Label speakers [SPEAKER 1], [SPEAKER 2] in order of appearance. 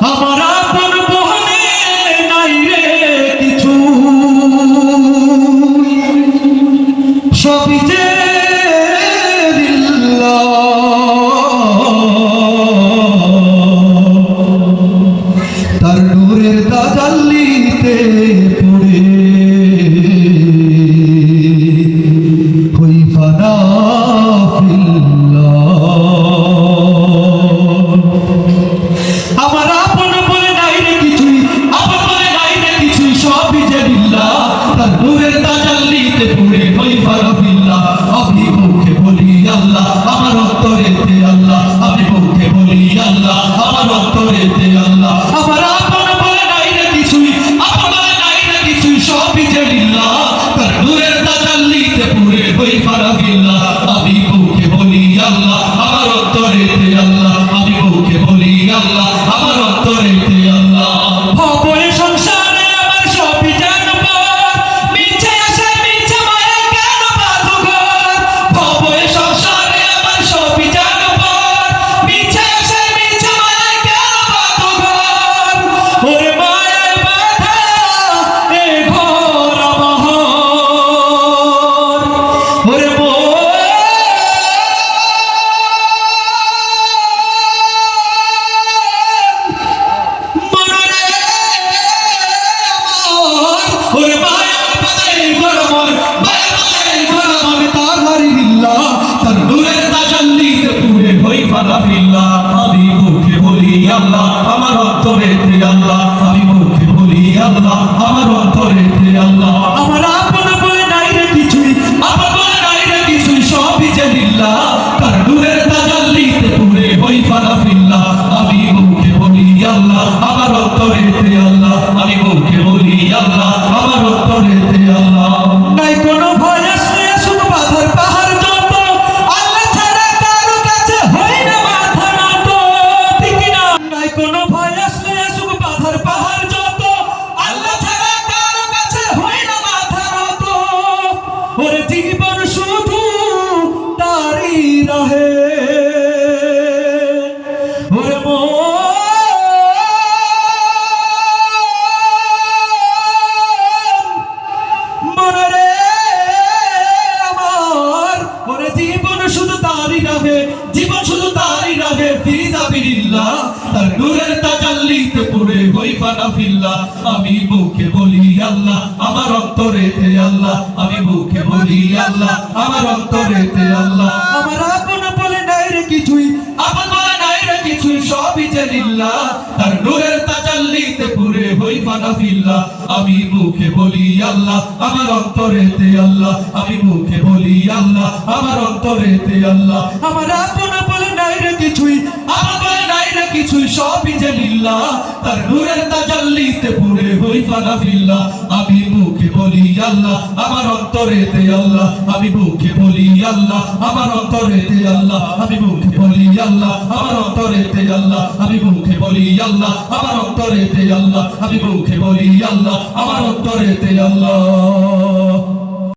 [SPEAKER 1] আমার তাজাল্লিতে পুরে হই ফারাবিল্লাহ অভিমুখে মুখে বলি আল্লাহ আমার অন্তরেতে আল্লাহ। আল্লাহ আমার অন্তরে তে আল্লাহ। ওরে জীবন শুধু তারই রহে। ওরে মন মনরে আমার। ওরে জীবন শুধু তারই রাহে, জীবন শুধু তারই রাহে। তার নূরের তাজাল্লিতে পড়ে আমি মুখে বলি আল্লাহ, আমার অন্তরেতে আল্লাহ, আমি মুখে বলি আল্লাহ, আমার অন্তরেতে আল্লাহ। আমার বলে নাই রে কিছুই নাই রে কিছুই, সবই তার নূরের তাজাল্লিতে পুরে হই আমি মুখে বলি আল্লাহ, আমার অন্তরেতে আল্লাহ, আমি মুখে বলি আল্লাহ, আমার অন্তরেতে আল্লাহ। আমার কিছুই বলে নাই রে, কিছুই সবই যে লিল্লাহ তার নূরের তাজাল্লিতে পুরে হই ফানাফিল্লাহ আমি মুখে বলি আল্লাহ, আমার অন্তরেতে আল্লাহ। আমি মুখে বলি আল্লাহ, আমার অন্তরেতে আল্লাহ। আমি মুখে বলি আল্লাহ, আমার অন্তরেতে আল্লাহ। আমি মুখে বলি আল্লাহ, আমার অন্তরেতে আল্লাহ। আমি মুখে বলি আল্লাহ, আমার অন্তরেতে আল্লাহ।